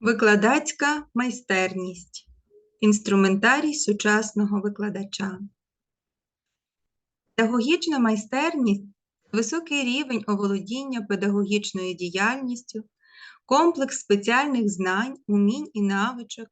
Викладацька майстерність. Інструментарій сучасного викладача. Педагогічна майстерність високий рівень оволодіння педагогічною діяльністю, комплекс спеціальних знань, умінь і навичок,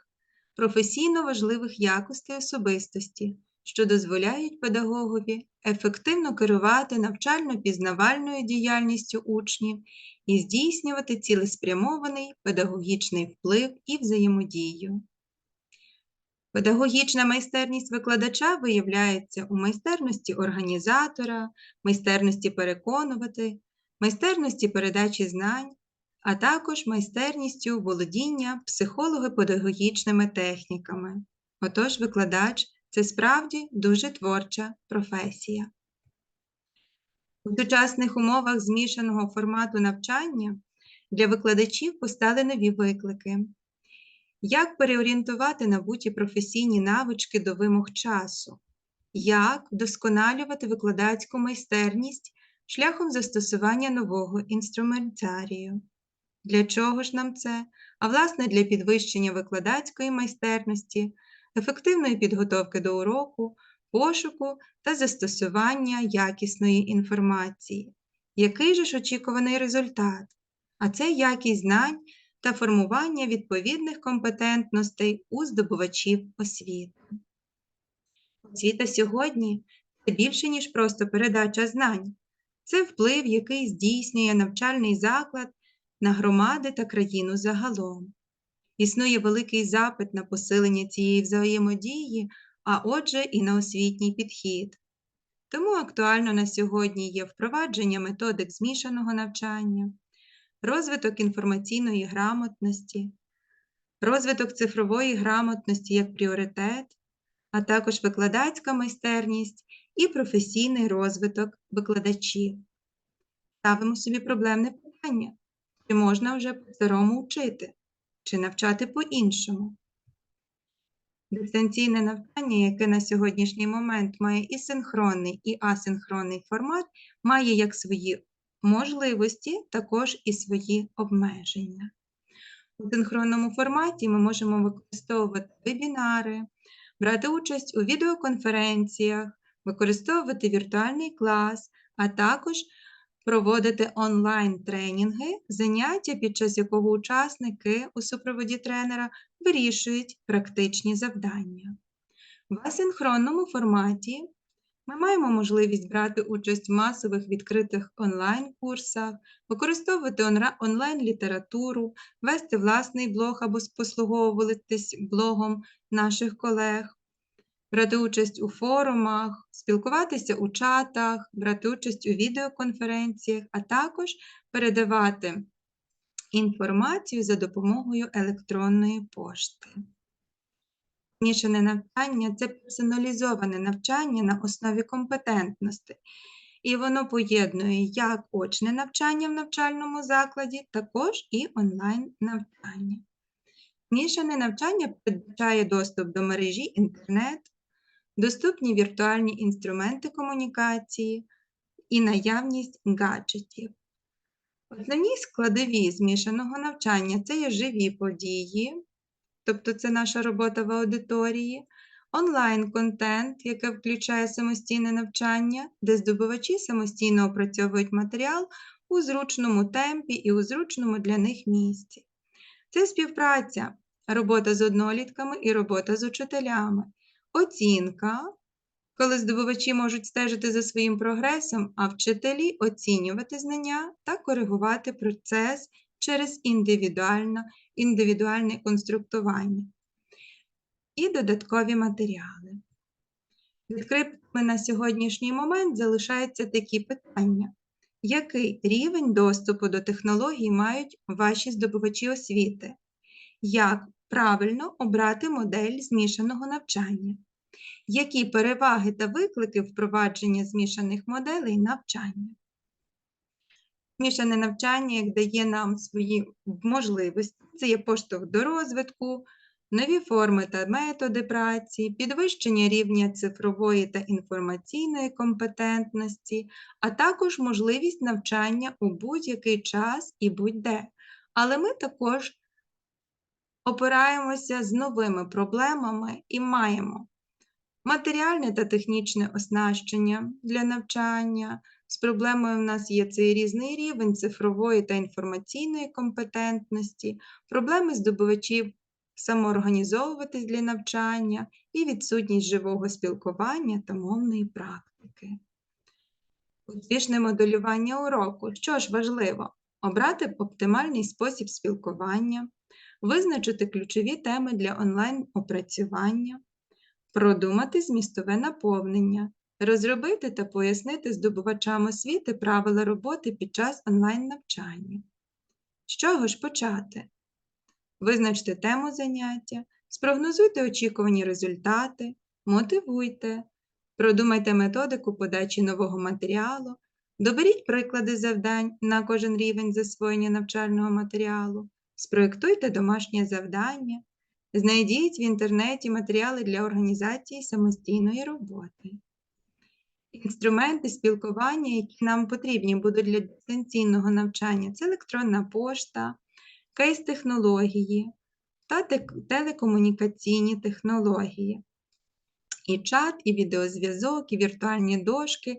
професійно важливих якостей особистості, що дозволяють педагогові ефективно керувати навчально-пізнавальною діяльністю учнів і здійснювати цілеспрямований педагогічний вплив і взаємодію. Педагогічна майстерність викладача виявляється у майстерності організатора, майстерності переконувати, майстерності передачі знань, а також майстерністю володіння психолого-педагогічними техніками. Отож, викладач це справді дуже творча професія. У сучасних умовах змішаного формату навчання для викладачів постали нові виклики. Як переорієнтувати набуті професійні навички до вимог часу? Як вдосконалювати викладацьку майстерність шляхом застосування нового інструментарію? Для чого ж нам це? А власне для підвищення викладацької майстерності, ефективної підготовки до уроку, пошуку та застосування якісної інформації. Який же ж очікуваний результат? А це якість знань та формування відповідних компетентностей у здобувачів освіти. Освіта сьогодні це більше, ніж просто передача знань. Це вплив, який здійснює навчальний заклад на громади та країну загалом. Існує великий запит на посилення цієї взаємодії, а отже, і на освітній підхід. Тому актуально на сьогодні є впровадження методик змішаного навчання, розвиток інформаційної грамотності, розвиток цифрової грамотності як пріоритет, а також викладацька майстерність і професійний розвиток викладачів. Ставимо собі проблемне питання, чи можна вже по-старому вчити, чи навчати по-іншому. Дистанційне навчання, яке на сьогоднішній момент має і синхронний, і асинхронний формат, має як свої можливості, також і свої обмеження. У синхронному форматі ми можемо використовувати вебінари, брати участь у відеоконференціях, використовувати віртуальний клас, а також проводити онлайн-тренінги, заняття, під час якого учасники у супроводі тренера вирішують практичні завдання. В асинхронному форматі ми маємо можливість брати участь в масових відкритих онлайн-курсах, використовувати онлайн-літературу, вести власний блог або послуговуватись блогом наших колег, брати участь у форумах, спілкуватися у чатах, брати участь у відеоконференціях, а також передавати інформацію за допомогою електронної пошти. Змішане навчання це персоналізоване навчання на основі компетентностей. І воно поєднує як очне навчання в навчальному закладі, також і онлайн-навчання. Змішане навчання передбачає доступ до мережі інтернет, доступні віртуальні інструменти комунікації і наявність гаджетів. Основні складові змішаного навчання це є живі події, тобто це наша робота в аудиторії, онлайн-контент, яке включає самостійне навчання, де здобувачі самостійно опрацьовують матеріал у зручному темпі і у зручному для них місці. Це співпраця, робота з однолітками і робота з учителями, оцінка, коли здобувачі можуть стежити за своїм прогресом, а вчителі оцінювати знання та коригувати процес через індивідуальне, індивідуальне конструктування і додаткові матеріали. Відкритими на сьогоднішній момент залишаються такі питання. Який рівень доступу до технологій мають ваші здобувачі освіти? Як правильно обрати модель змішаного навчання? Які переваги та виклики впровадження змішаних моделей навчання? Змішане навчання, як дає нам свої можливості, це є поштовх до розвитку, нові форми та методи праці, підвищення рівня цифрової та інформаційної компетентності, а також можливість навчання у будь-який час і будь-де. Але ми також опираємося з новими проблемами і маємо матеріальне та технічне оснащення для навчання. З проблемою в нас є цей різний рівень цифрової та інформаційної компетентності, проблеми здобувачів самоорганізовуватись для навчання і відсутність живого спілкування та мовної практики. Успішне моделювання уроку. Що ж важливо? Обрати оптимальний спосіб спілкування, визначити ключові теми для онлайн-опрацювання, продумати змістове наповнення, розробити та пояснити здобувачам освіти правила роботи під час онлайн-навчання. З чого ж почати? Визначте тему заняття, спрогнозуйте очікувані результати, мотивуйте, продумайте методику подачі нового матеріалу, доберіть приклади завдань на кожен рівень засвоєння навчального матеріалу, спроєктуйте домашнє завдання, знайдіть в інтернеті матеріали для організації самостійної роботи. Інструменти спілкування, які нам потрібні будуть для дистанційного навчання, це електронна пошта, кейс-технології та телекомунікаційні технології. І чат, і відеозв'язок, і віртуальні дошки,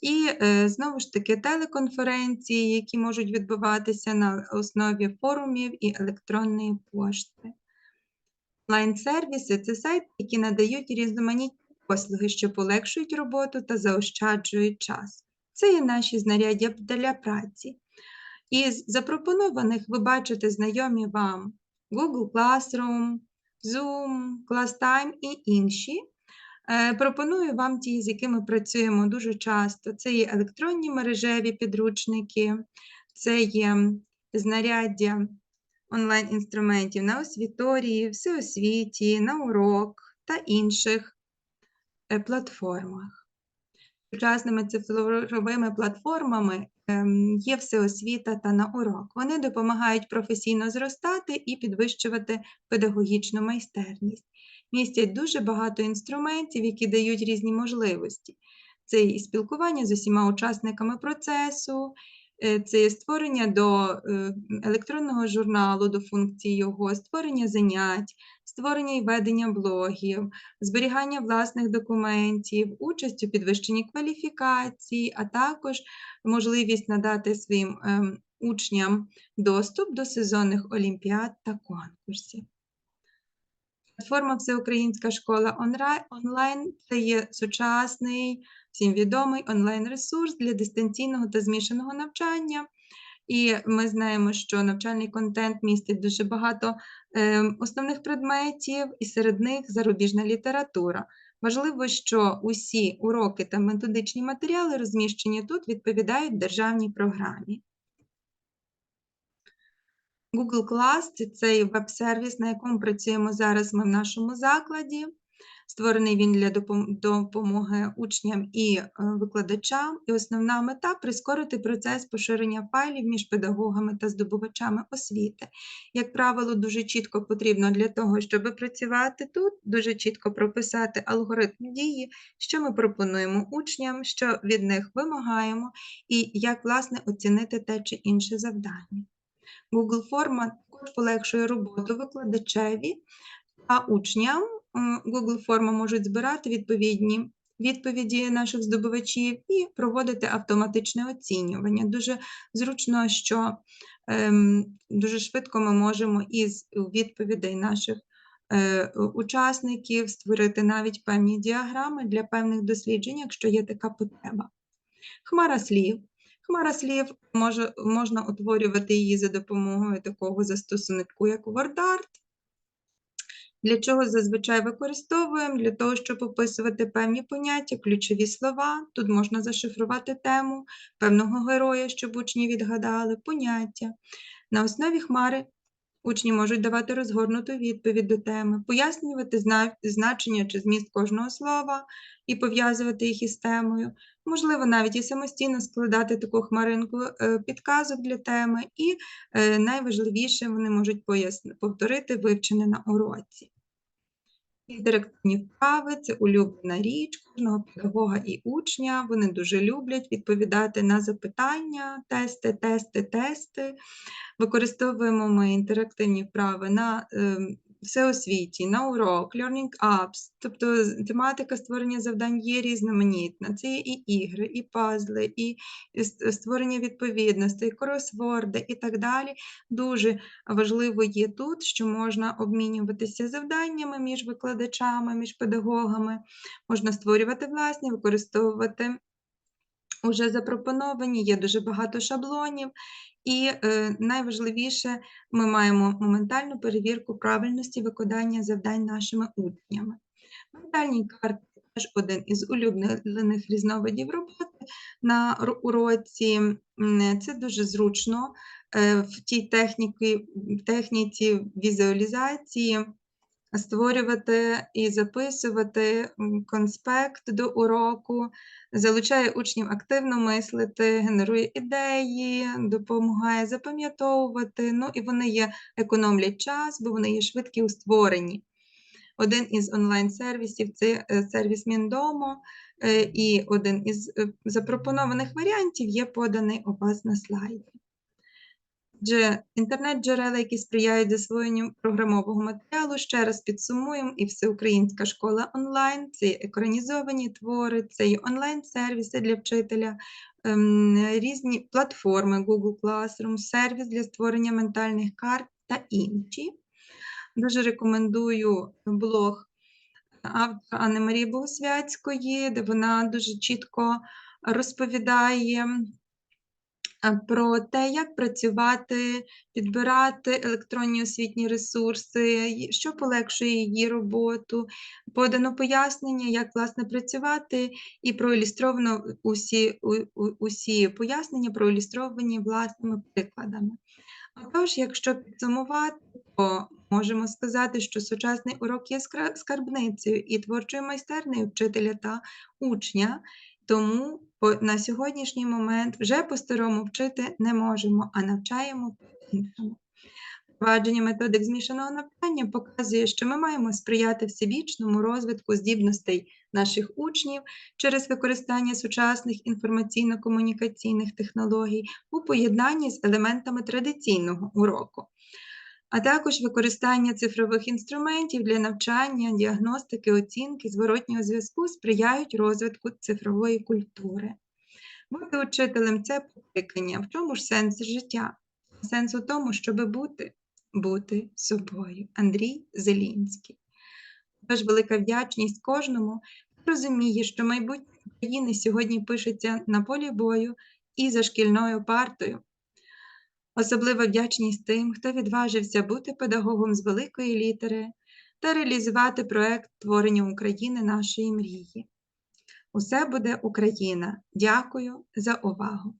і е, знову ж таки телеконференції, які можуть відбуватися на основі форумів і електронної пошти. Онлайн-сервіси це сайти, які надають різноманітні послуги, що полегшують роботу та заощаджують час. Це є наші знаряддя для праці. Із запропонованих ви бачите знайомі вам Google Classroom, Zoom, ClassTime і інші. Е, пропоную вам ті, з якими працюємо дуже часто. Це є електронні мережеві підручники, це є знаряддя онлайн-інструментів на освіторії, всеосвіті, на урок та інших е, платформах. Сучасними цифровими платформами ем, є всеосвіта та на урок. Вони допомагають професійно зростати і підвищувати педагогічну майстерність. Містять дуже багато інструментів, які дають різні можливості. Це і спілкування з усіма учасниками процесу, це є створення до е, електронного журналу, до функції його, створення занять, створення і ведення блогів, зберігання власних документів, участь у підвищенні кваліфікації, а також можливість надати своїм ем, учням доступ до сезонних олімпіад та конкурсів. Платформа Всеукраїнська школа онлайн це є сучасний всім відомий онлайн-ресурс для дистанційного та змішаного навчання. І ми знаємо, що навчальний контент містить дуже багато е, основних предметів, і серед них зарубіжна література. Важливо, що усі уроки та методичні матеріали, розміщені тут, відповідають державній програмі. Google Class це цей веб-сервіс, на якому працюємо зараз ми в нашому закладі. Створений він для допомоги учням і е, викладачам, і основна мета прискорити процес поширення файлів між педагогами та здобувачами освіти. Як правило, дуже чітко потрібно для того, щоб працювати тут, дуже чітко прописати алгоритм дії, що ми пропонуємо учням, що від них вимагаємо, і як, власне, оцінити те чи інше завдання. Google форма також полегшує роботу викладачеві та учням. Google форма можуть збирати відповідні відповіді наших здобувачів і проводити автоматичне оцінювання. Дуже зручно, що ем, дуже швидко ми можемо із відповідей наших е, учасників створити навіть певні діаграми для певних досліджень, якщо є така потреба. Хмара слів. Хмара слів може, можна утворювати її за допомогою такого застосунку, як WordArt. Для чого зазвичай використовуємо? Для того, щоб описувати певні поняття, ключові слова. Тут можна зашифрувати тему певного героя, щоб учні відгадали, поняття. На основі хмари учні можуть давати розгорнуту відповідь до теми, пояснювати значення чи зміст кожного слова і пов'язувати їх із темою. Можливо, навіть і самостійно складати таку хмаринку е, підказок для теми, і е, найважливіше вони можуть повторити вивчене на уроці. Інтерактивні вправи це улюблена річ кожного педагога і учня. Вони дуже люблять відповідати на запитання, тести, тести, тести. Використовуємо ми інтерактивні вправи на всеосвіті, на урок, Learning Apps, тобто тематика створення завдань є різноманітна. Це є і ігри, і пазли, і створення відповідностей, кросворди і так далі. Дуже важливо є тут, що можна обмінюватися завданнями між викладачами, між педагогами, можна створювати власні, використовувати уже запропоновані, є дуже багато шаблонів. І е, найважливіше, ми маємо моментальну перевірку правильності виконання завдань нашими учнями. Ментальні карти теж один із улюблених різновидів роботи на уроці. Це дуже зручно е, в тій техніці, техніці візуалізації створювати і записувати конспект до уроку, залучає учнів активно мислити, генерує ідеї, допомагає запам'ятовувати. Ну і вони є, економлять час, бо вони є швидкі у створенні. Один із онлайн-сервісів це е, сервіс Міндомо, е, і один із е, запропонованих варіантів є поданий у вас на слайді. Отже, інтернет-джерела, які сприяють засвоєнню програмового матеріалу, ще раз підсумуємо, і Всеукраїнська школа онлайн, це екранізовані твори, це є онлайн-сервіси для вчителя, ем, різні платформи Google Classroom, сервіс для створення ментальних карт та інші. Дуже рекомендую блог автора Анни Марії Богосвятської, де вона дуже чітко розповідає е, про те, як працювати, підбирати електронні освітні ресурси, що полегшує її роботу, подано пояснення, як власне працювати, і проілюстровано усі, усі пояснення проілюстровані власними прикладами. Отож, якщо підсумувати, то можемо сказати, що сучасний урок є скарбницею і творчою майстернею вчителя та учня, тому на сьогоднішній момент вже по-старому вчити не можемо, а навчаємо по-іншому. Впровадження методик змішаного навчання показує, що ми маємо сприяти всебічному розвитку здібностей наших учнів через використання сучасних інформаційно-комунікаційних технологій у поєднанні з елементами традиційного уроку, а також використання цифрових інструментів для навчання, діагностики, оцінки, зворотнього зв'язку сприяють розвитку цифрової культури. Бути учителем це покликання. В чому ж сенс життя? Сенс у тому, щоб бути, бути собою. Андрій Зелінський. Тож велика вдячність кожному, хто розуміє, що майбутнє України сьогодні пишеться на полі бою і за шкільною партою. Особлива вдячність тим, хто відважився бути педагогом з великої літери та реалізувати проект творення України нашої мрії. Усе буде Україна. Дякую за увагу!